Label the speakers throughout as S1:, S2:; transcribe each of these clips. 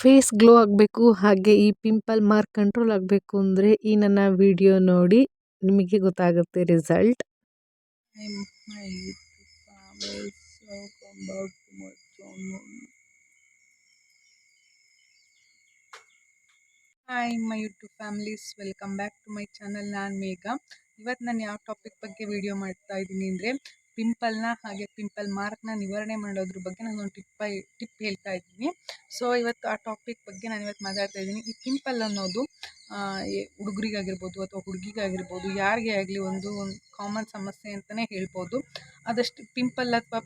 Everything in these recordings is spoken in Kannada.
S1: ಫೇಸ್ ಗ್ಲೋ ಆಗಬೇಕು, ಹಾಗೆ ಈ ಪಿಂಪಲ್ ಮಾರ್ಕ್ ಕಂಟ್ರೋಲ್ ಆಗಬೇಕು ಅಂದರೆ ಈ ನನ್ನ ವಿಡಿಯೋ ನೋಡಿ ನಿಮಗೆ ಗೊತ್ತಾಗುತ್ತೆ result.
S2: Hi my YouTube families welcome back to my channel ನಾನು ಮೇಘ. ಇವತ್ತು ನಾನು ಯಾವ ಟಾಪಿಕ್ ಬಗ್ಗೆ ವಿಡಿಯೋ ಮಾಡ್ತಾ ಇದ್ದೀನಿ ಅಂದರೆ ಪಿಂಪಲ್ನ ಹಾಗೆ ಪಿಂಪಲ್ ಮಾರ್ಕ್ನ ನಿವಾರಣೆ ಮಾಡೋದ್ರ ಬಗ್ಗೆ ನಾನು ಒಂದು ಟಿಪ್ ಟಿಪ್ ಹೇಳ್ತಾ ಇದ್ದೀನಿ. ಸೊ ಇವತ್ತು ಆ ಟಾಪಿಕ್ ಬಗ್ಗೆ ನಾನು ಇವತ್ತು ಮಾತಾಡ್ತಾ ಇದ್ದೀನಿ. ಈ ಪಿಂಪಲ್ ಅನ್ನೋದು ಹುಡುಗರಿಗಾಗಿರ್ಬೋದು ಅಥವಾ ಹುಡುಗಿಗಾಗಿರ್ಬೋದು, ಯಾರಿಗೆ ಆಗಲಿ ಒಂದು ಕಾಮನ್ ಸಮಸ್ಯೆ ಅಂತಲೇ ಹೇಳ್ಬೋದು. ಅದಷ್ಟು ಪಿಂಪಲ್ ಅಥವಾ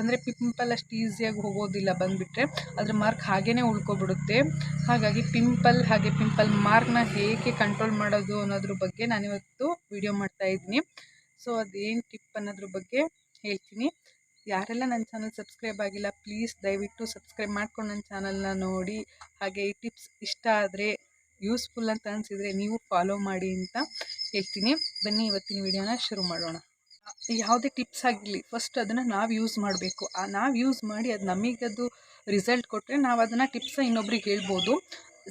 S2: ಅಂದರೆ ಪಿಂಪಲ್ ಅಷ್ಟು ಈಸಿಯಾಗಿ ಹೋಗೋದಿಲ್ಲ ಬಂದುಬಿಟ್ರೆ, ಅದ್ರ ಮಾರ್ಕ್ ಹಾಗೇ ಉಳ್ಕೊಬಿಡುತ್ತೆ. ಹಾಗಾಗಿ ಪಿಂಪಲ್ ಹಾಗೆ ಪಿಂಪಲ್ ಮಾರ್ಕ್ನ ಹೇಗೆ ಕಂಟ್ರೋಲ್ ಮಾಡೋದು ಅನ್ನೋದ್ರ ಬಗ್ಗೆ ನಾನಿವತ್ತು ವಿಡಿಯೋ ಮಾಡ್ತಾ ಇದ್ದೀನಿ. ಸೊ, ಅದೇನು ಟಿಪ್ ಅನ್ನೋದ್ರ ಬಗ್ಗೆ ಹೇಳ್ತೀನಿ. ಯಾರೆಲ್ಲ ನನ್ನ ಚಾನಲ್ ಸಬ್ಸ್ಕ್ರೈಬ್ ಆಗಿಲ್ಲ, ಪ್ಲೀಸ್ ದಯವಿಟ್ಟು ಸಬ್ಸ್ಕ್ರೈಬ್ ಮಾಡ್ಕೊಂಡು ನನ್ನ ಚಾನಲ್ನ ನೋಡಿ. ಹಾಗೆ ಈ ಟಿಪ್ಸ್ ಇಷ್ಟ ಆದರೆ, ಯೂಸ್ಫುಲ್ ಅಂತ ಅನಿಸಿದರೆ ನೀವು ಫಾಲೋ ಮಾಡಿ ಅಂತ ಹೇಳ್ತೀನಿ. ಬನ್ನಿ, ಇವತ್ತಿನ ವಿಡಿಯೋನ ಶುರು ಮಾಡೋಣ. ಯಾವುದೇ ಟಿಪ್ಸ್ ಆಗಿರಲಿ, ಫಸ್ಟ್ ಅದನ್ನು ನಾವು ಯೂಸ್ ಮಾಡಬೇಕು. ನಾವು ಯೂಸ್ ಮಾಡಿ ಅದು ನಮಗದು ರಿಸಲ್ಟ್ ಕೊಟ್ಟರೆ ನಾವು ಅದನ್ನು ಟಿಪ್ಸ ಇನ್ನೊಬ್ರಿಗೆ ಹೇಳ್ಬೋದು.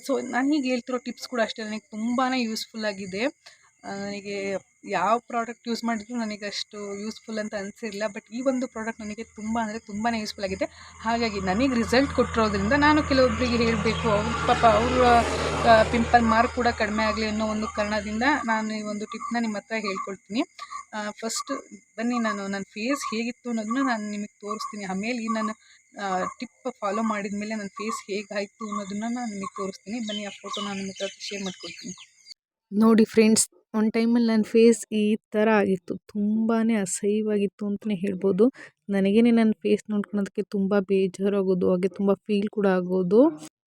S2: ಸೊ, ನನಗೆ ಹೇಳ್ತಿರೋ ಟಿಪ್ಸ್ ಕೂಡ ಅಷ್ಟೇ, ನನಗೆ ತುಂಬಾ ಯೂಸ್ಫುಲ್ ಆಗಿದೆ. ನನಗೆ ಯಾವ ಪ್ರಾಡಕ್ಟ್ ಯೂಸ್ ಮಾಡಿದ್ರು ನನಗೆ ಅಷ್ಟು ಯೂಸ್ಫುಲ್ ಅಂತ ಅನಿಸಿರಲಿಲ್ಲ. ಬಟ್ ಈ ಒಂದು ಪ್ರಾಡಕ್ಟ್ ನನಗೆ ತುಂಬ ಅಂದರೆ ತುಂಬಾ ಯೂಸ್ಫುಲ್ ಆಗಿದೆ. ಹಾಗಾಗಿ ನನಗೆ ರಿಸಲ್ಟ್ ಕೊಟ್ಟಿರೋದ್ರಿಂದ ನಾನು ಕೆಲವೊಬ್ಬರಿಗೆ ಹೇಳಬೇಕು, ಅವ್ರ ಪಾಪ ಅವರ ಪಿಂಪಲ್ ಮಾರ್ಕ್ ಕೂಡ ಕಡಿಮೆ ಆಗಲಿ ಅನ್ನೋ ಒಂದು ಕಾರಣದಿಂದ ನಾನು ಈ ಒಂದು ಟಿಪ್ನ ನಿಮ್ಮ ಹತ್ರ ಹೇಳ್ಕೊಳ್ತೀನಿ. ಫಸ್ಟ್ ಬನ್ನಿ ನಾನು ನನ್ನ ಫೇಸ್ ಹೇಗಿತ್ತು ಅನ್ನೋದನ್ನ ನಾನು ನಿಮಗೆ ತೋರಿಸ್ತೀನಿ. ಆಮೇಲೆ ಈ ನಾನು ಟಿಪ್ ಫಾಲೋ ಮಾಡಿದ ಮೇಲೆ ನನ್ನ ಫೇಸ್ ಹೇಗಾಯಿತು ಅನ್ನೋದನ್ನು ನಾನು ನಿಮಗೆ ತೋರಿಸ್ತೀನಿ. ಬನ್ನಿ ಆ ಫೋಟೋ ನಾನು ನಿಮ್ಮ ಹತ್ರ ಶೇರ್ ಮಾಡ್ಕೊಳ್ತೀನಿ
S1: ನೋಡಿ ಫ್ರೆಂಡ್ಸ್ ಒಂದು ಟೈಮಲ್ಲಿ ನನ್ನ ಫೇಸ್ ಈ ಥರ ಆಗಿತ್ತು. ತುಂಬಾ ಅಸಹ್ಯವಾಗಿತ್ತು ಅಂತಲೇ ಹೇಳ್ಬೋದು. ನನಗೇ ನನ್ನ ಫೇಸ್ ನೋಡ್ಕೊಳೋದಕ್ಕೆ ತುಂಬ ಬೇಜಾರಾಗೋದು, ಹಾಗೆ ತುಂಬ ಫೀಲ್ ಕೂಡ ಆಗೋದು.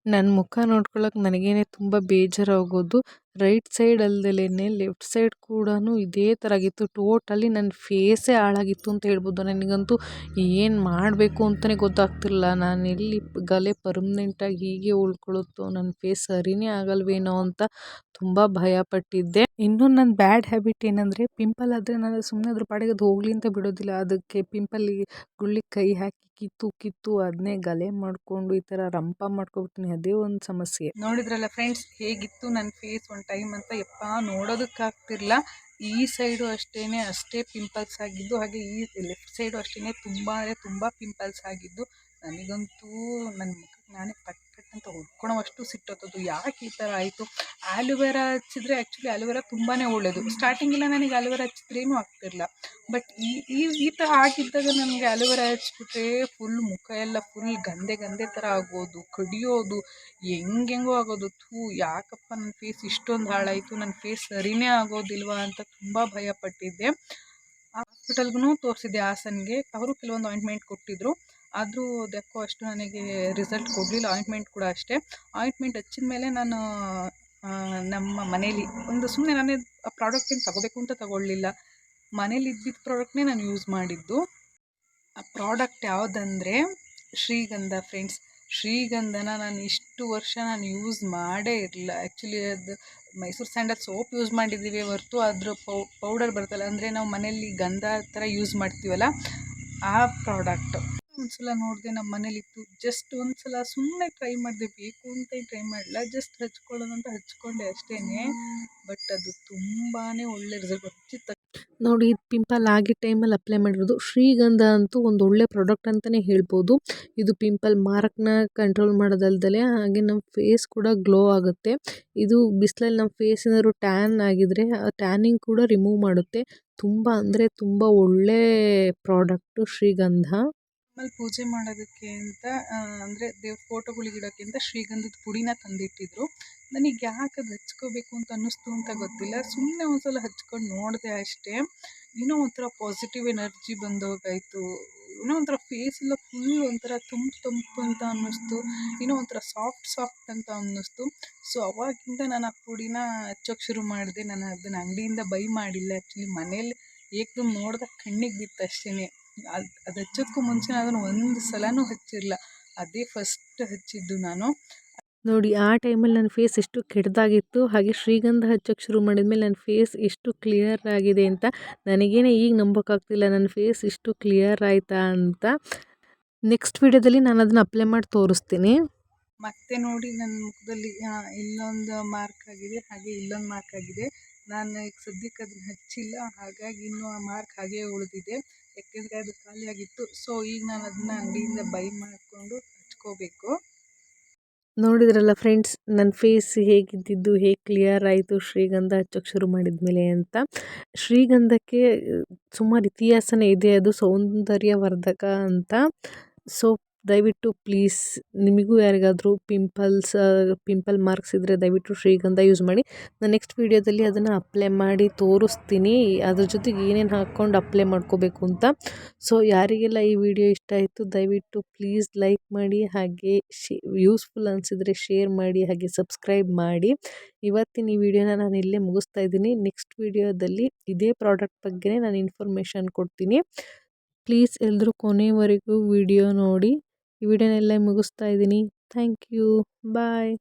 S1: ನನ್ನ ಮುಖ ನೋಡ್ಕೊಳ್ಳೋಕೆ ನನಗೇ ತುಂಬ ಬೇಜಾರಾಗೋದು. ರೈಟ್ ಸೈಡ್ ಅಲ್ದಲೇ ಲೆಫ್ಟ್ ಸೈಡ್ ಕೂಡ ಇದೇ ಥರ ಆಗಿತ್ತು ಟೋಟಲಿ ನನ್ನ ಫೇಸೇ ಹಾಳಾಗಿತ್ತು ಅಂತ ಹೇಳ್ಬೋದು. ನನಗಂತೂ ಏನು ಮಾಡಬೇಕು ಅಂತಲೇ ಗೊತ್ತಾಗ್ತಿಲ್ಲ ನಾನು ಎಲ್ಲಿ ಗಲೆ ಪರ್ಮನೆಂಟಾಗಿ ಹೀಗೆ ಉಳ್ಕೊಳ್ಳುತ್ತೋ ನನ್ನ ಫೇಸ್ ಸರಿನೇ ಆಗಲ್ವೇನೋ ಅಂತ ತುಂಬ ಭಯಪಟ್ಟಿದ್ದೆ ಇನ್ನೂ ನನ್ನ ಬ್ಯಾಡ್ ಹ್ಯಾಬಿಟ್ ಏನಂದರೆ, ಪಿಂಪಲ್ ಆದರೆ ನಾನು ಸುಮ್ಮನೆ ಅದ್ರ ಪಾಡಿಗೆ ಅದು ಹೋಗಲಿ ಅಂತ ಬಿಡೋದಿಲ್ಲ. ಅದಕ್ಕೆ ಪಿಂಪಲ್ಗೆ ಗುಳ್ಳಿಗೆ ಕೈ ಹಾಕಿ ಕಿತ್ತು ಕಿತ್ತು ಅದನ್ನೇ ಗಲೆ ಮಾಡಿಕೊಂಡು ಈ ಥರ ರಂಪ ಮಾಡ್ಕೊಬಿಡ್ತೀನಿ. ಅದೇ ಒಂದು ಸಮಸ್ಯೆ.
S2: ನೋಡಿದ್ರಲ್ಲ ಫ್ರೆಂಡ್ಸ್ ಹೇಗಿತ್ತು ನನ್ನ ಫೇಸ್ ಒಂದು ಟೈಮ್ ಅಂತ ಯಪ್ಪ ನೋಡೋದಕ್ಕಾಗ್ತಿರಲ್ಲ ಈ ಸೈಡು ಅಷ್ಟೇ ಅಷ್ಟೇ ಪಿಂಪಲ್ಸ್ ಆಗಿದ್ದು, ಹಾಗೆ ಈ ಲೆಫ್ಟ್ ಸೈಡು ಅಷ್ಟೇ ತುಂಬ ಅಂದರೆ ತುಂಬ ಪಿಂಪಲ್ಸ್ ಆಗಿದ್ದು ನನಗಂತೂ ನನ್ನ ಮುಖಕ್ಕೆ ನಾನೇ ಪಟ್ ಪಟ್ ಅಂತ ಹೊಡ್ಕೊಳೋವಷ್ಟು ಸಿಟ್ಟೋತದ್ದು ಯಾಕೆ ಈ ಥರ ಆಯಿತು? ಆಲೋವೆರಾ ಹಚ್ಚಿದ್ರೆ ಆ್ಯಕ್ಚುಲಿ ಆಲೋವೆರಾ ತುಂಬಾ ಒಳ್ಳೆಯದು ಸ್ಟಾರ್ಟಿಂಗೆಲ್ಲ ನನಗೆ ಆಲೋವೆರಾ ಹಚ್ಚಿದ್ರೇನು ಆಗ್ತಿರಲಿಲ್ಲ. ಬಟ್ ಈ ಈ ಈ ಥರ ಆಗಿದ್ದಾಗ ನನಗೆ ಆಲೋವೆರಾ ಹಚ್ಬಿಟ್ರೆ ಫುಲ್ ಮುಖ ಎಲ್ಲ ಫುಲ್ ಗಂದೆ ಗಂದೆ ಥರ ಆಗೋದು, ಕಡಿಯೋದು, ಹೆಂಗೆಂಗೋ ಆಗೋದು. ಥೂ, ಯಾಕಪ್ಪ ನನ್ನ ಫೇಸ್ ಇಷ್ಟೊಂದು ಹಾಳಾಯಿತು? ನನ್ನ ಫೇಸ್ ಸರಿನೇ ಆಗೋದಿಲ್ವಾ ಅಂತ ತುಂಬ ಭಯಪಟ್ಟಿದ್ದೆ ಹಾಸ್ಪಿಟಲ್ಗೂ ತೋರಿಸಿದ್ದೆ ಹಾಸನ್ಗೆ. ಅವರು ಕೆಲವೊಂದು ಆಯಿಂಟ್ಮೆಂಟ್ ಕೊಟ್ಟಿದ್ದರು ಆದರೂ ಅದಕ್ಕೂ ಅಷ್ಟು ನನಗೆ ರಿಸಲ್ಟ್ ಕೊಡಲಿಲ್ಲ ಆಯಿಂಟ್ಮೆಂಟ್ ಕೂಡ ಅಷ್ಟೇ. ಆಯಿಂಟ್ಮೆಂಟ್ ಹಚ್ಚಿದ ಮೇಲೆ ನಾನು ನಮ್ಮ ಮನೇಲಿ ಒಂದು ಸುಮ್ಮನೆ ನಾನೇ ಆ ಪ್ರಾಡಕ್ಟ್ ಏನು ತಗೋಬೇಕು ಅಂತ ತಗೊಳ್ಳಿಲ್ಲ. ಮನೇಲಿ ಇದ್ದಿದ್ದ ಪ್ರಾಡಕ್ಟ್ನೇ ನಾನು ಯೂಸ್ ಮಾಡಿದ್ದು. ಆ ಪ್ರಾಡಕ್ಟ್ ಯಾವುದಂದರೆ ಶ್ರೀಗಂಧ ಫ್ರೆಂಡ್ಸ್ ಶ್ರೀಗಂಧನ ನಾನು ಇಷ್ಟು ವರ್ಷ ನಾನು ಯೂಸ್ ಮಾಡೇ ಇರಲಿಲ್ಲ. ಆ್ಯಕ್ಚುಲಿ ಅದು ಮೈಸೂರು ಸ್ಯಾಂಡಲ್ ಸೋಪ್ ಯೂಸ್ ಮಾಡಿದ್ದೀವಿ ಹೊರತು ಅದ್ರ ಪೌಡರ್ ಬರ್ತಲ್ಲ ಅಂದರೆ ನಾವು ಮನೆಯಲ್ಲಿ ಗಂಧ ಥರ ಯೂಸ್ ಮಾಡ್ತೀವಲ್ಲ, ಆ ಪ್ರಾಡಕ್ಟು ಒಂದ್ಸಲ ನೋಡಿದೆ ನಮ್ಮ ಮನೇಲಿತ್ತು. ಜಸ್ಟ್ ಒಂದ್ಸಲ ಸುಮ್ಮನೆ ಟ್ರೈ ಮಾಡಿದೆ, ಬೇಕು ಅಂತ ಟ್ರೈ ಮಾಡಲ್ಲ ಜಸ್ಟ್ ಹಚ್ಕೊಳ್ಳೋದಂತ ಹಚ್ಕೊಂಡೆ ಅಷ್ಟೇ ಬಟ್ ಅದು ತುಂಬಾ ಒಳ್ಳೆ ರಿಸಲ್ಟ್ ಹಚ್ಚಿದ
S1: ನೋಡಿ, ಇದು ಪಿಂಪಲ್ ಆಗಿ ಟೈಮಲ್ಲಿ ಅಪ್ಲೈ ಮಾಡಿರೋದು ಶ್ರೀಗಂಧ ಅಂತೂ ಒಂದು ಒಳ್ಳೆ ಪ್ರಾಡಕ್ಟ್ ಅಂತಲೇ ಹೇಳ್ಬೋದು. ಇದು ಪಿಂಪಲ್ ಮಾರ್ಕ್ನ ಕಂಟ್ರೋಲ್ ಮಾಡೋದಲ್ದಲೆ ಹಾಗೆ ನಮ್ಮ ಫೇಸ್ ಕೂಡ ಗ್ಲೋ ಆಗುತ್ತೆ. ಇದು ಬಿಸಿಲಲ್ಲಿ ನಮ್ಮ ಫೇಸ್ ಏನಾದ್ರು ಟ್ಯಾನ್ ಆಗಿದ್ರೆ ಆ ಟ್ಯಾನಿಂಗ್ ಕೂಡ ರಿಮೂವ್ ಮಾಡುತ್ತೆ. ತುಂಬ ಅಂದರೆ ತುಂಬ ಒಳ್ಳೆ ಪ್ರಾಡಕ್ಟು ಶ್ರೀಗಂಧ.
S2: ಆಮೇಲೆ ಪೂಜೆ ಮಾಡೋದಕ್ಕೆ ಅಂತ ಅಂದರೆ ದೇವ್ರ ಫೋಟೋಗಳಿಗೆ ಇಡೋಕ್ಕೆ ಅಂತ ಶ್ರೀಗಂಧದ ಪುಡಿನ ತಂದಿಟ್ಟಿದ್ರು. ನನಗೆ ಯಾಕೆ ಅದು ಹಚ್ಕೋಬೇಕು ಅಂತ ಅನ್ನಿಸ್ತು ಅಂತ ಗೊತ್ತಿಲ್ಲ. ಸುಮ್ಮನೆ ಒಂದು ಸಲ ಹಚ್ಕೊಂಡು ನೋಡಿದೆ ಅಷ್ಟೇ. ಏನೋ ಒಂಥರ ಪಾಸಿಟಿವ್ ಎನರ್ಜಿ ಬಂದೋಗಾಯಿತು. ಏನೋ ಒಂಥರ ಫೇಸ್ ಎಲ್ಲ ಫುಲ್ ಒಂಥರ ತಂಪು ತಂಪು ಅಂತ ಅನ್ನಿಸ್ತು. ಏನೋ ಒಂಥರ ಸಾಫ್ಟ್ ಸಾಫ್ಟ್ ಅಂತ ಅನ್ನಿಸ್ತು. ಸೊ ಅವಾಗಿಂದ ನಾನು ಆ ಪುಡಿನ ಹಚ್ಚೋಕೆ ಶುರು ಮಾಡಿದೆ. ನಾನು ಅದನ್ನು ಅಂಗಡಿಯಿಂದ ಬೈ ಮಾಡಿಲ್ಲ. ಆ್ಯಕ್ಚುಲಿ ಮನೇಲಿ ಏಕದಮ್ ನೋಡಿದಾಗ ಕಣ್ಣಿಗೆ ಬಿತ್ತು ಅಷ್ಟೇ ಅದು ಅದು ಹಚ್ಚೋದಕ್ಕೂ ಮುಂಚೆ ನಾನು ಅದನ್ನು ಒಂದು ಸಲನೂ ಹಚ್ಚಿರಲ್ಲ ಅದೇ ಫಸ್ಟ್ ಹಚ್ಚಿದ್ದು ನಾನು.
S1: ನೋಡಿ ಆ ಟೈಮಲ್ಲಿ ನನ್ನ ಫೇಸ್ ಎಷ್ಟು ಕೆಟ್ಟದಾಗಿತ್ತು ಹಾಗೆ ಶ್ರೀಗಂಧ ಹಚ್ಚೋಕ್ಕೆ ಶುರು ಮಾಡಿದ್ಮೇಲೆ ನನ್ನ ಫೇಸ್ ಎಷ್ಟು ಕ್ಲಿಯರ್ ಆಗಿದೆ ಅಂತ. ನನಗೇನೆ ಈಗ ನಂಬೋಕ್ಕಾಗ್ತಿಲ್ಲ. ನನ್ನ ಫೇಸ್ ಇಷ್ಟು ಕ್ಲಿಯರ್ ಆಯಿತಾ ಅಂತ. ನೆಕ್ಸ್ಟ್ ವಿಡಿಯೋದಲ್ಲಿ ನಾನು ಅದನ್ನು ಅಪ್ಲೈ ಮಾಡಿ ತೋರಿಸ್ತೀನಿ.
S2: ಮತ್ತೆ ನೋಡಿ ನನ್ನ ಮುಖದಲ್ಲಿ ಇಲ್ಲೊಂದು ಮಾರ್ಕ್ ಆಗಿದೆ. ಹಾಗೆ ಇಲ್ಲೊಂದು ಮಾರ್ಕ್ ಆಗಿದೆ. ನಾನು ಈಗ ಸದ್ಯಕ್ಕೆ ಅದನ್ನ ಹಚ್ಚಿಲ್ಲ, ಹಾಗಾಗಿ ಇನ್ನೂ ಆ ಮಾರ್ಕ್ ಹಾಗೆ ಉಳಿದಿದೆ. ಯಾಕೆಂದರೆ ಅದು ಖಾಲಿಯಾಗಿತ್ತು ಸೊ ಈಗ ನಾನು ಅದನ್ನ ಅಂಗಡಿಯಿಂದ ಬೈ ಮಾಡಿಕೊಂಡು ಹಚ್ಕೋಬೇಕು.
S1: ನೋಡಿದ್ರಲ್ಲ ಫ್ರೆಂಡ್ಸ್ ನನ್ನ ಫೇಸ್ ಹೇಗಿದ್ದಿದ್ದು, ಹೇಗೆ ಕ್ಲಿಯರ್ ಆಯಿತು, ಶ್ರೀಗಂಧ ಹಚ್ಚೋಕ್ಕೆ ಶುರು ಮಾಡಿದ ಮೇಲೆ ಅಂತ. ಶ್ರೀಗಂಧಕ್ಕೆ, ಸುಮಾರು ಇತಿಹಾಸನೇ ಇದೆ, ಅದು ಸೌಂದರ್ಯವರ್ಧಕ ಅಂತ. ಸೊ ದಯವಿಟ್ಟು ಪ್ಲೀಸ್ ನಿಮಗೂ ಯಾರಿಗಾದರೂ ಪಿಂಪಲ್ಸ್ ಪಿಂಪಲ್ ಮಾರ್ಕ್ಸ್ ಇದ್ದರೆ ದಯವಿಟ್ಟು ಶ್ರೀಗಂಧ ಯೂಸ್ ಮಾಡಿ. ನಾನು ನೆಕ್ಸ್ಟ್ ವೀಡಿಯೋದಲ್ಲಿ ಅದನ್ನು ಅಪ್ಲೈ ಮಾಡಿ ತೋರಿಸ್ತೀನಿ. ಅದ್ರ ಜೊತೆಗೆ ಏನೇನು ಹಾಕ್ಕೊಂಡು ಅಪ್ಲೈ ಮಾಡ್ಕೋಬೇಕು ಅಂತ. ಸೊ ಯಾರಿಗೆಲ್ಲ ಈ ವಿಡಿಯೋ ಇಷ್ಟ ಆಯಿತು, ದಯವಿಟ್ಟು ಪ್ಲೀಸ್ ಲೈಕ್ ಮಾಡಿ, ಹಾಗೆ ಯೂಸ್ಫುಲ್ ಅನಿಸಿದರೆ ಶೇರ್ ಮಾಡಿ, ಹಾಗೆ ಸಬ್ಸ್ಕ್ರೈಬ್ ಮಾಡಿ. ಇವತ್ತಿನ ಈ ವಿಡಿಯೋನ ನಾನು ಇಲ್ಲೇ ಮುಗಿಸ್ತಾ ಇದ್ದೀನಿ. ನೆಕ್ಸ್ಟ್ ವಿಡಿಯೋದಲ್ಲಿ ಇದೇ ಪ್ರಾಡಕ್ಟ್ ಬಗ್ಗೆ ನಾನು ಇನ್ಫಾರ್ಮೇಷನ್ ಕೊಡ್ತೀನಿ. ಪ್ಲೀಸ್ ಎಲ್ಲರೂ ಕೊನೆವರೆಗೂ ವಿಡಿಯೋ ನೋಡಿ. ಈ ವಿಡಿಯೋನೆಲ್ಲ ಮುಗಿಸ್ತಾ ಇದ್ದೀನಿ. Thank you bye